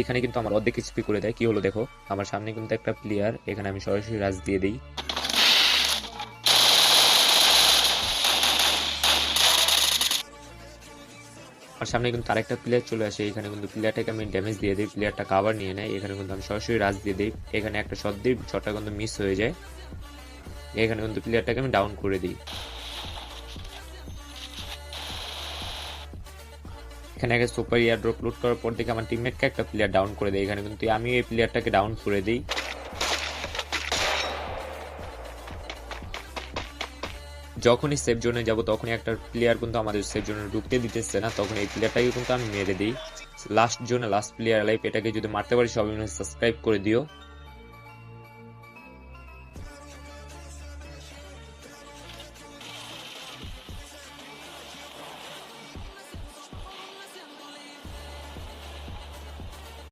এখানে কিন্তু আমার অর্ধেক স্পি করে দেয়। কি হলো দেখো? আমার সামনে কিন্তু একটা প্লেয়ার এখানে আমি সরাসরি রাজ দিয়ে দিই। আর সামনে কিন্তু আরেকটা প্লেয়ার চলে আসে। এখানে কিন্তু প্লেয়ারটাকে আমি ড্যামেজ দিয়ে দিই প্লেয়ারটা কাভার নিয়ে নেয়। এখানে কিন্তু আমি সরাসরি রাজ দিয়ে দিই। এখানে একটা শট দিই শটটা কিন্তু মিস হয়ে যায়। এখানে কিন্তু প্লেয়ারটাকে আমি ডাউন করে দিই। এখানে একটা সুপার ইয়ার ড্রপ লুট করার পর থেকে আমার টিমমেটকে একটা প্লেয়ার ডাউন করে দেয় এখানে। কিন্তু আমি এই প্লেয়ারটাকে ডাউন করে দিই। যখনই সেফ জোনে যাব, তখনই একটা প্লেয়ার কিন্তু আমাদের সেফ জোনে ঢুকতে দিতেছে না তখন এই প্লেয়ারটাকে কিন্তু আমি মেরে দিই। লাস্ট জোনে লাস্ট প্লেয়ার লাইফ এটাকে যদি মারতে পারি, সবাই সাবস্ক্রাইব করে দিও।